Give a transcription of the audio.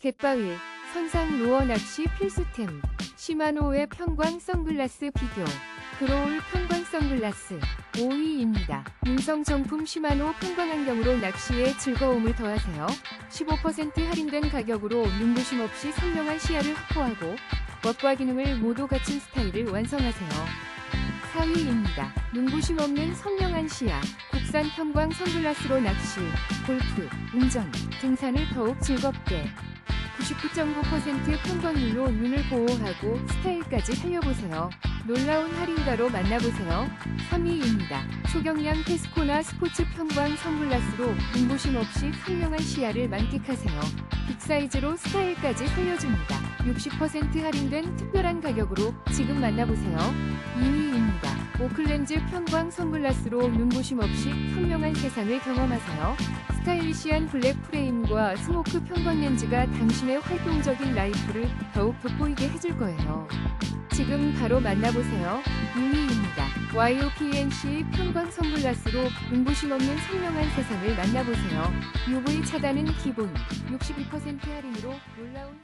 갯바위, 선상 루어 낚시 필수템, 시마노의 편광 선글라스 비교, 그로울 편광 선글라스 5위입니다. 윤성 정품 시마노 편광 안경으로 낚시에 즐거움을 더하세요. 15% 할인된 가격으로 눈부심 없이 선명한 시야를 확보하고 멋과 기능을 모두 갖춘 스타일을 완성하세요. 4위입니다. 눈부심 없는 선명한 시야, 국산 편광 선글라스로 낚시, 골프, 운전, 등산을 더욱 즐겁게 99.9% 편광률로 눈을 보호하고 스타일까지 살려보세요. 놀라운 할인가로 만나보세요. 3위입니다. 초경량 테스코나 스포츠 편광 선글라스로 눈부심 없이 선명한 시야를 만끽하세요. 빅사이즈로 스타일까지 살려줍니다. 60% 할인된 특별한 가격으로 지금 만나보세요. 2위입니다. 오클렌즈 편광 선글라스로 눈부심 없이 선명한 세상을 경험하세요. 스타일 리시한 블랙 프레임과 스모크 편광 렌즈가 당신의 활동적인 라이프를 더욱 돋보이게 해줄 거예요. 지금 바로 만나보세요. 2위입니다. YOPNC 편광 선글라스로 눈부심 없는 선명한 세상을 만나보세요. UV 차단은 기본 62% 할인으로 놀라운